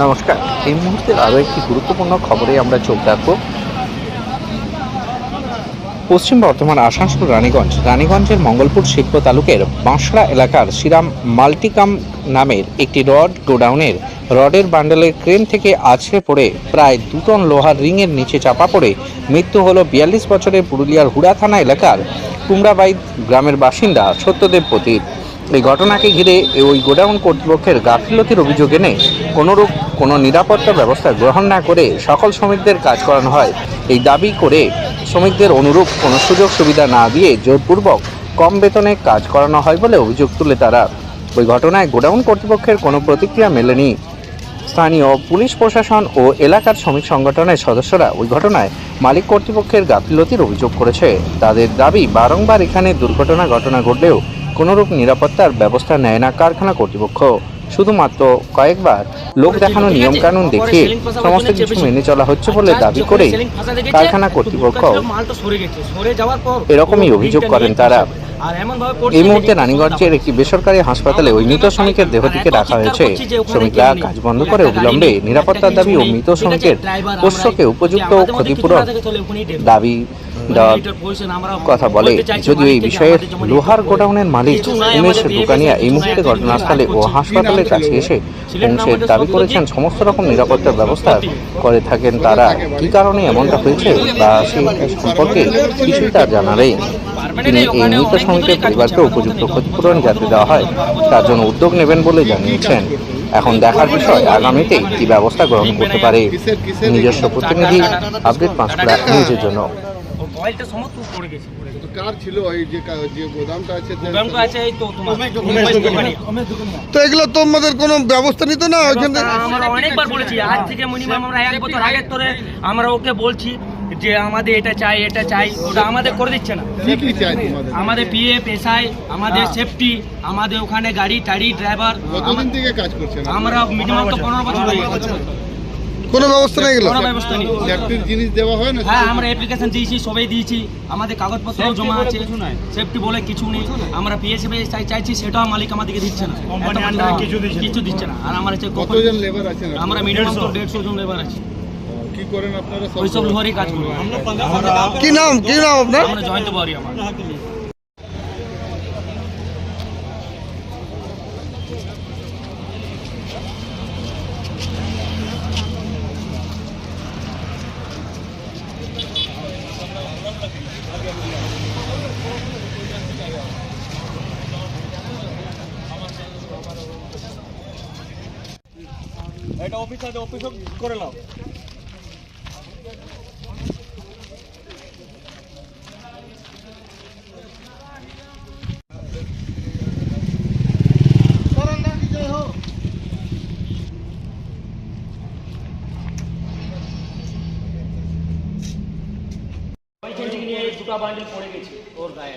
নমস্কার। এই মুহূর্তের আরও একটি গুরুত্বপূর্ণ খবরে আমরা চোখ রাখব। পশ্চিম বর্ধমান, আসানসোল, রানীগঞ্জ। রানীগঞ্জের মঙ্গলপুর শিল্প তালুকের বাঁশড়া এলাকার শ্রীরাম মাল্টিকাম নামের একটি রড গোডাউনের রডের বান্ডেলের ক্রেন থেকে আছড়ে পড়ে প্রায় দু টন লোহার রিংয়ের নিচে চাপা পড়ে মৃত্যু হল বিয়াল্লিশ বছরের পুরুলিয়ার হুড়া থানা এলাকার কুমড়াবাইদ গ্রামের বাসিন্দা সত্যদেব পতির এই ঘটনাকে ঘিরে ওই গোডাউন কর্তৃপক্ষের গাফিলতির অভিযোগ এনে কোনোরূপ কোনো নিরাপত্তা ব্যবস্থা গ্রহণ না করে সকল শ্রমিকদের কাজ করানো হয়। এই দাবি করে শ্রমিকদের অনুরূপ কোনো সুযোগ সুবিধা না দিয়ে জোরপূর্বক কম বেতনে কাজ করানো হয় বলে অভিযোগ তুলে তারা। ওই ঘটনায় গোডাউন কর্তৃপক্ষের কোনো প্রতিক্রিয়া মেলেনি। স্থানীয় পুলিশ প্রশাসন ও এলাকার শ্রমিক সংগঠনের সদস্যরা ওই ঘটনায় মালিক কর্তৃপক্ষের গাফিলতির অভিযোগ করেছে। তাদের দাবি, বারংবার এখানে দুর্ঘটনা ঘটনা ঘটলেও কোনোরূপ নিরাপত্তার ব্যবস্থা নেয় না কারখানা কর্তৃপক্ষ। শুধুমাত্র কয়েকবার লোক দেখানো নিয়মকানুন দেখে সমস্ত কিছু মেনে চলা হচ্ছে বলে দাবি করে কারখানা কর্তৃপক্ষ এরকমই অভিযোগ করেন তারা। এই মুহূর্তে রানীগঞ্জের একটি বেসরকারি হাসপাতালে ওই মৃত শ্রমিকের দেহটিকে রাখা হয়েছে। শ্রমিকরা কাজ বন্ধ করে অবিলম্বে নিরাপত্তার দাবি ও মৃত শ্রমিকের পোষ্যকে উপযুক্ত ক্ষতিপূরণ দাবি দেওয়ার কথা বলে যদিও এই বিষয়ে লোহার গোডাউনের মালিক উমেশ দোকানিয়া এই মুহূর্তে ঘটনাস্থলে ও হাসপাতালের কাছে এসে পৌঁছে দাবি করেছেন সমস্ত রকম নিরাপত্তার ব্যবস্থা করে থাকেন তারা। কি কারণে এমনটা হয়েছে? বা সেই সম্পর্কে কিছুই তার জানা নেই। তিনি এই মৃত শ্রমিকের পরিবারকে উপযুক্ত ক্ষতিপূরণ যাতে দেওয়া হয় তার জন্য উদ্যোগ নেবেন বলে জানিয়েছেন। এখন দেখার বিষয় আগামীতে কি ব্যবস্থা গ্রহণ করতে পারে? নিজস্ব প্রতিনিধি আপডেট পাঁচকুড়া নিউজের জন্য। অয়েলটা সমস্ত পড়ে গেছে তো কার ছিল ওই যে যে গোদামটা আছে? প্রোগ্রামটা আছে এই তো তোমার। তো এগুলো তোমাদের কোনো ব্যবস্থা নিত না? ওইখান আমরা অনেকবার বলেছি আজ থেকে মিনিমাম আমরা এক বছর আগে ধরে আমরা ওকে বলছি যে আমাদের এটা চাই এটা চাই ওটা আমাদের করে দিচ্ছে না। আমাদের পিএফ এসআই আমাদের সেফটি আমাদের ওখানে গাড়ি টাড়ি ড্রাইভার কতদিন থেকে কাজ করছেন? আমরা মিনিমাম তো পনেরো বছর। হয়ে গেছে। কোনো ব্যবস্থা নেই কোনো ব্যবস্থা নেই। চাকরির জিনিস দেওয়া হয় না হ্যাঁ আমরা অ্যাপ্লিকেশন দিয়েছি সবাই দিয়েছি। আমাদের কাগজপত্র জমা আছে। সেফটি বলে কিছু নেই। আমরা পিএসএফ চাই চাইছি সেটাও মালিক আমাদেরকে দিচ্ছে না। কিছু কিছু দিচ্ছে না। আর আমার হচ্ছে কতজন লেবার আপনারা? আমরা মিনিমাম তো দেড়শো। জন লেবার আছে। কি করেন আপনারা? সব ওই সব লোহারই কাজ করব। কি নাম? কি নাম আপনার? আমরা জয়ন্ত বাড়ি আমার। এটা অফিস আছে অফিসও করে নাও। দুটো বান্ডিল পড়ে গেছে ওর গায়ে।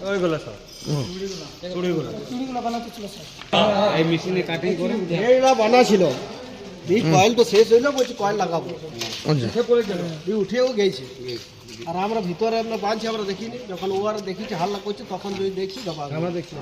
উঠা ওই এইটা বানা ছিল এই শেষ হইল বলছি কয়েল লাগাবো। উঠে পড়ে গেল। দিয়ে উঠেও গেছে। আর আমরা ভিতরে আমরা বাঁধছি আমরা দেখিনি। যখন ও আর দেখিছি হাল্লা করছে তখন যদি দেখছি আমরা দেখছি।